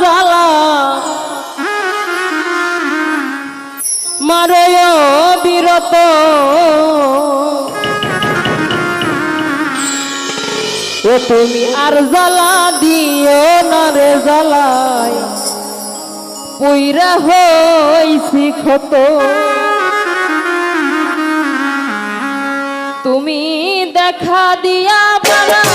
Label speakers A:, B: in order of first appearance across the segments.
A: জ্বালা বিরত। ও তুমি আর জ্বালা দিও না রে জ্বালাই। পুইরা হইছি ক্ষত। তুমি দেখা দিয়া বাবা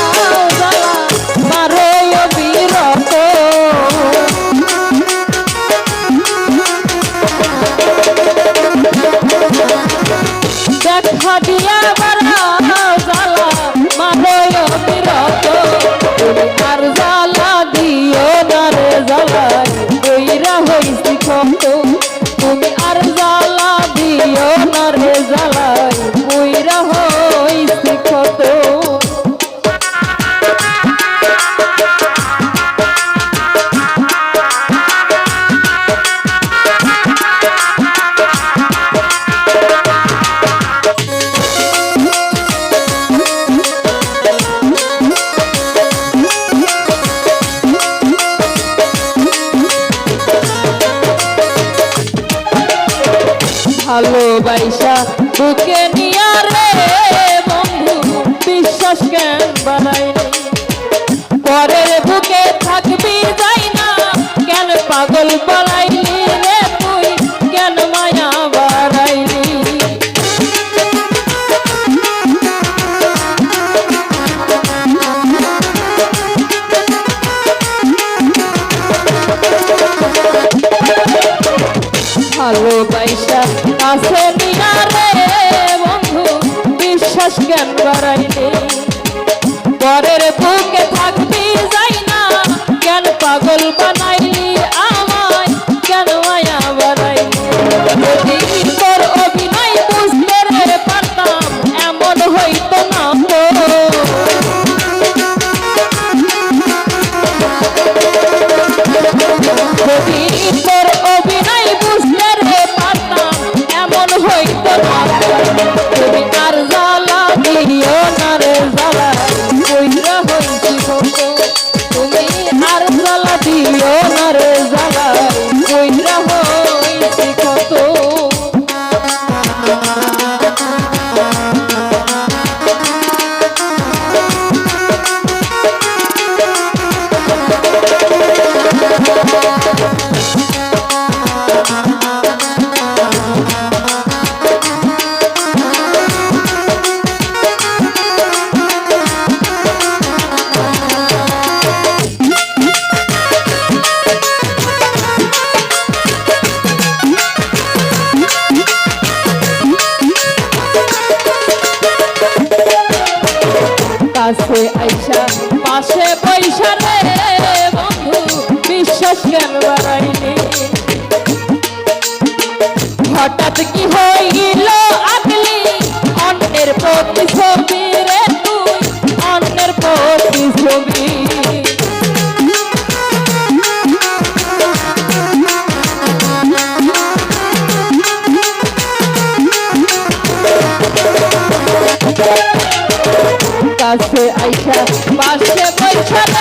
A: ভালোবাসা তোকে নিয়ারে বন্ধু বিশ্বাস কেন বানাই না ভালো ভালোবাসা আছে নিয়া রে বন্ধু, বিশ্বাস কেন বাড়াইলে পরের বুকে থাকতে যাই না, কেন পাগল বান Bye. খেল হঠাৎ কি হইল অন্যের কাছে আইসা পাশে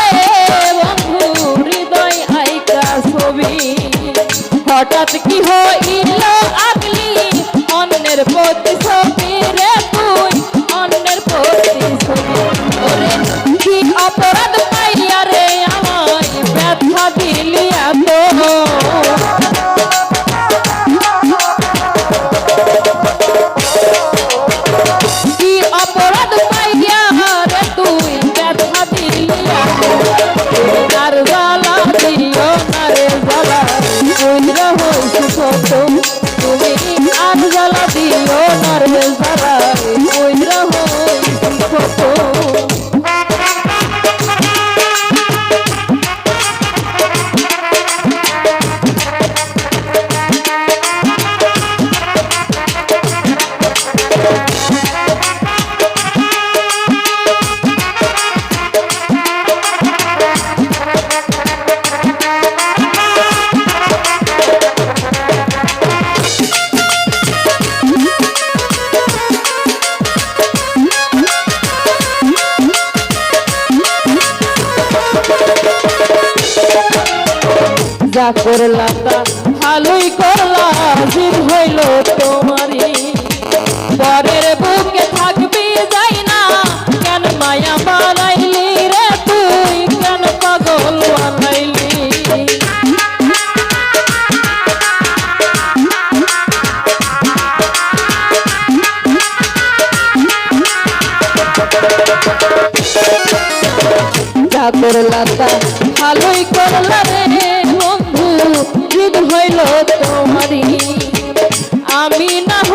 A: যা করলা ভালোই করলা জির হইল তোমারই। পরের বুকে থাকবি যাই না, কেন মায়া বানাইলি রে তুই, কেন পাগল বানাইলি? যা করলা তা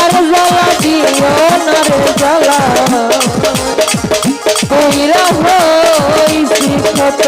A: আর জ্বালা দিও না রে জ্বালা। হইলা হইছি কত